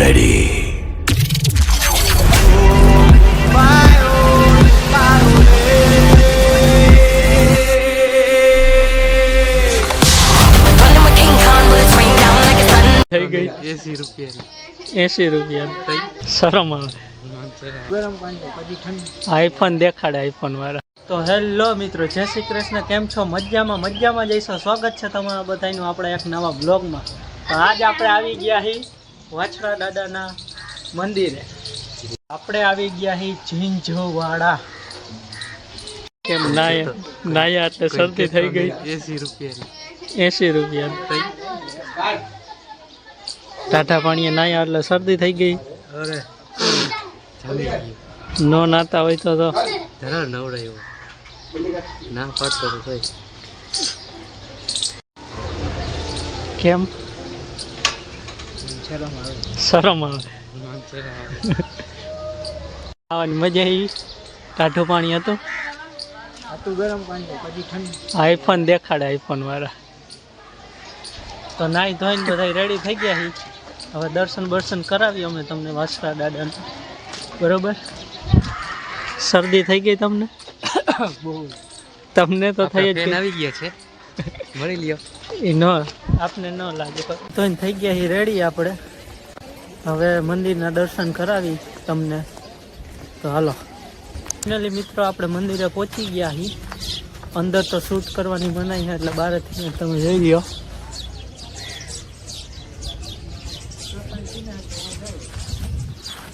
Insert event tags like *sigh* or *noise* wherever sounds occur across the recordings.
ready. થઈ ગઈ એસી રૂપિયા. એસી રૂપિયા શરમ આવે. ગરમ પાણી પછી ઠંડી આઈફોન દેખાડે આઈફોન વાળા. તો હેલો મિત્રો જય શ્રી કૃષ્ણ. કેમ છો? મજામાં મજામાં જઈશો સ્વાગત છે તમારા બધાનું આપણે એક નવા બ્લોગમાં. તો આજ આપણે આવી ગયા હી વાછડા દાદાના મંદિરે. આપણે આવી ગયા હી ઝીંઝવાડા. કેમ નાયા નાયા એટલે શરદી થઈ ગઈ? એસી રૂપિયા એસી રૂપિયા. ટાટા પાણીએ નાયા એટલે શરદી થઈ ગઈ. અરે નો નાતા હોય તો તો. ધરા નવડાયો. ના પાડતો તો કેમ? શરમ આવે. શરમ આવે. આવવાની મજા આવી. ટાઢું પાણી હતું આટલું ગરમ પાણી પછી ઠંડ. આઈફોન દેખાડે આઈફોન વાળા. તો નાઈ ધોઈને બધા રેડી થઈ ગયા છે હવે દર્શન બર્શન કરાવી અમે તમને વાસરા દાદાને. બરોબર? શરદી થઈ ગઈ તમને? *coughs* બહુ. તમને તો થઈ જ આવી ગયા છે. મળી લ્યો. એ ન આપને ન લાગે. તો થઈ ગયા હી રેડી આપણે. હવે મંદિરના દર્શન કરાવી તમને. તો હાલો. ફાઇનલી મિત્રો આપણે મંદિરે પહોંચી ગયા હી. અંદર તો શૂટ કરવાની મનાઈ છે એટલે બહારથી તમે જોઈ લ્યો.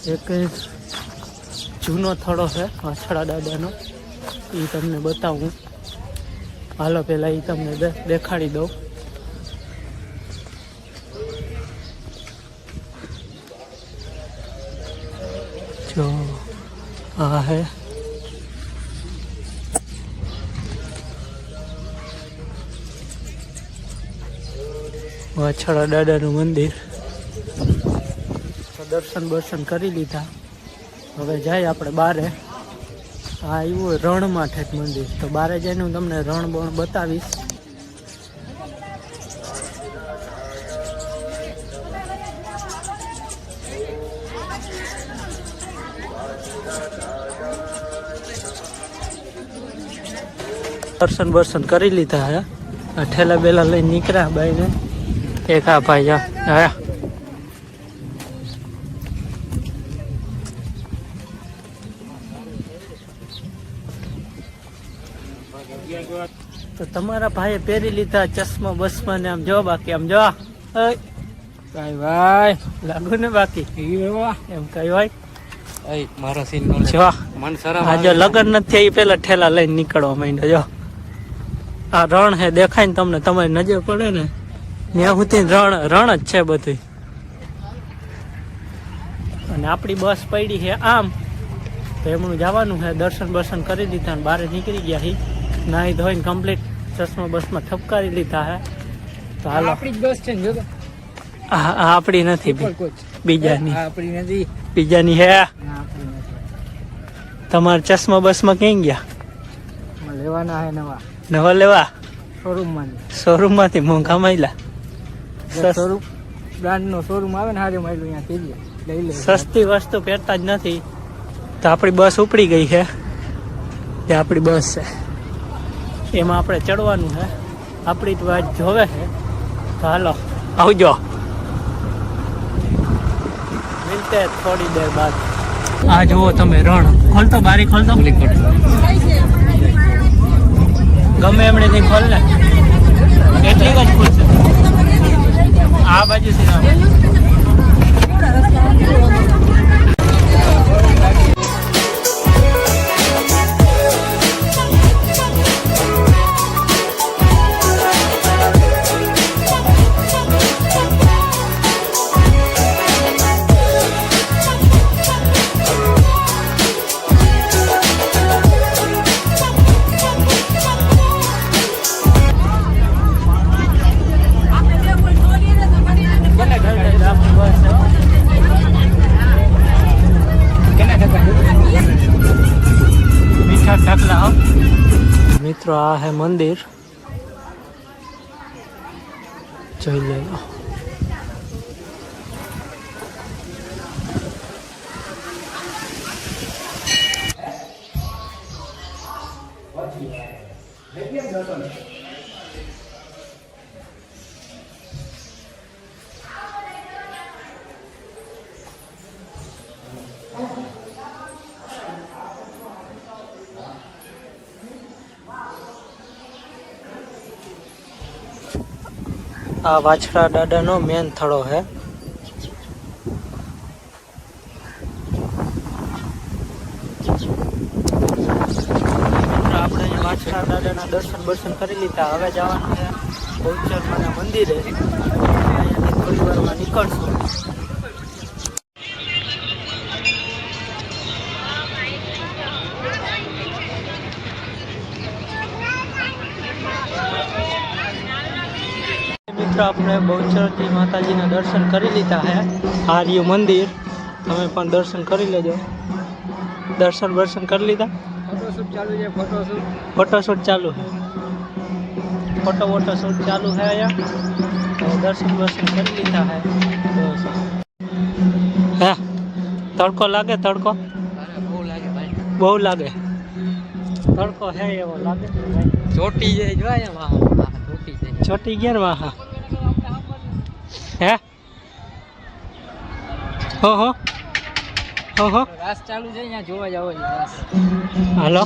એક જૂનો થડો છે વાછડા દાદાનો. એ તમને બતાવું. હાલો પહેલાં એ તમને દેખાડી દઉં. જો આ હે વાછડા દાદાનું મંદિર। દર્શન બર્શન કરી લીધા। હવે જાય આપણે બારે। આ આવ્યું રણમાં ઠેક મંદિર। તો બારે જઈને હું તમને રણ બણ બતાવીશ। દર્શન બર્શન કરી લીધા હે. આ ઠેલા બેલા લઈને નીકળ્યા બાઈને. એક આ ભાઈ જા હા તો તમારા ભાઈએ પહેરી લીધા ચશ્મા બસમાં ને આમ જો બાકી આમ જો. કાઈ ભાઈ લાગુ ને બાકી. એમ કઈ હોય મારો સીન જો. મન આ જો નથી એ પેલા ઠેલા લઈને નીકળવા માંડ્યો જો. આ રણ હે દેખાય ને તમને તમારી નજર પડે ને? ત્યાં સુધી રણ રણ જ છે બધું અને આપણી બસ પડી છે આમ. તો એમનું જવાનું છે દર્શન બર્શન કરી દીધા અને બહાર નીકળી ગયા હી. નાહી ધોઈને કમ્પ્લીટ ચશ્મા બસમાં ઠપકારી લીધા હે. તો હાલો. આપણી બસ છે જો આપણી નથી બીજાની. આપણી નથી. બીજાની હે. તમારા ચશ્મા બસમાં ક્યાં ગયા? લેવાના હે નવા. નવા લેવા? શોરૂમ શોરૂમમાંથી શોરૂમમાંથી મોંઘા માયલા શોરૂમ બ્રાન્ડ નો શોરૂમ આવે ને હારે માયલું અહીંયા થઈ લઈ લે. સસ્તી વસ્તુ પહેરતા જ નથી. તો આપણી બસ ઉપડી ગઈ છે. જે આપણી બસ છે. એમાં આપણે ચડવાનું છે. આપણી જ વાત જોવે છે. તો હાલો. આવજો. મિલતે થોડી દેર બાદ. આ જુઓ તમે રણ. ખોલતો બારી ખોલતો? ગમે એમણે થી ખોલ ને એટલી જ ખુલશે આ બાજુ થી મિત્રો આ હે મંદિર જોઈ લેલો Thank you. આ વાછડા દાદાનો મેન થળો છે આપણે વાછડા દાદાના દર્શન બર્શન કરી લીધા. હવે જવાનું છે મંદિરે. થોડી વારમાં નીકળશું. મિત્રો આપણે બહુચરજી માતાજીના દર્શન કરી લીધા છે આ રહ્યું મંદિર. તમે પણ દર્શન કરી લેજો. દર્શન દર્શન કરી લીધા? ફોટોશૂટ ચાલુ છે ફોટોશૂટ ફોટોશૂટ ચાલુ છે ફોટો વોટો શૂટ ચાલુ છે અહીંયા? તો દર્શન દર્શન કરી લીધા છે બસ. હે તડકો લાગે તડકો? બહુ લાગે ભાઈ. બહુ લાગે. તડકો હે એવો લાગે. છે ભાઈ ચોટી જાય જોયા વાહ વાહ ચોટી જાય. ચોટી ગયા ને વાહ હે? હો હો. હો હો. રાસ ચાલુ છે અહીંયા જોવા જાવ રાસ હાલો.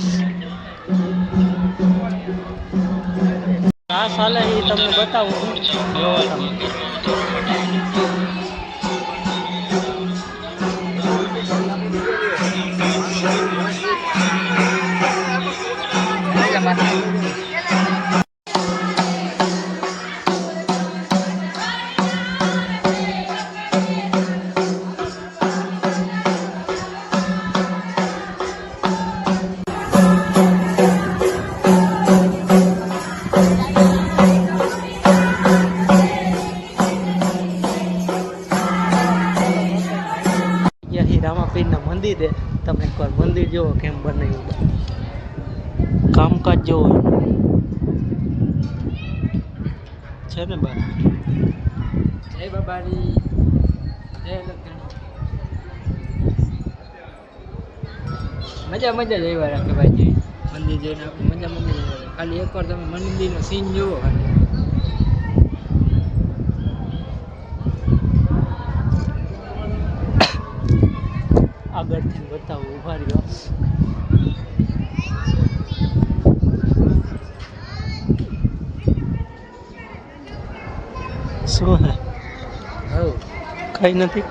રાસ હાલે એ તમને બતાવું. જોવા તમે મંદિરે તમે એકવાર મંદિર જુઓ કેમ બનાવ્યું કામકાજ જુઓ. છે ને બા જય બાબાની જય મજા મજા જ આવ્યા રાખે ભાઈ મંદિર જઈને મજા મજા ખાલી એકવાર તમે મંદિરનો સીન જુઓ ખાલી આગળથી બતાવું ઊભા રહ્યો શું હે હવ કઈ નથી.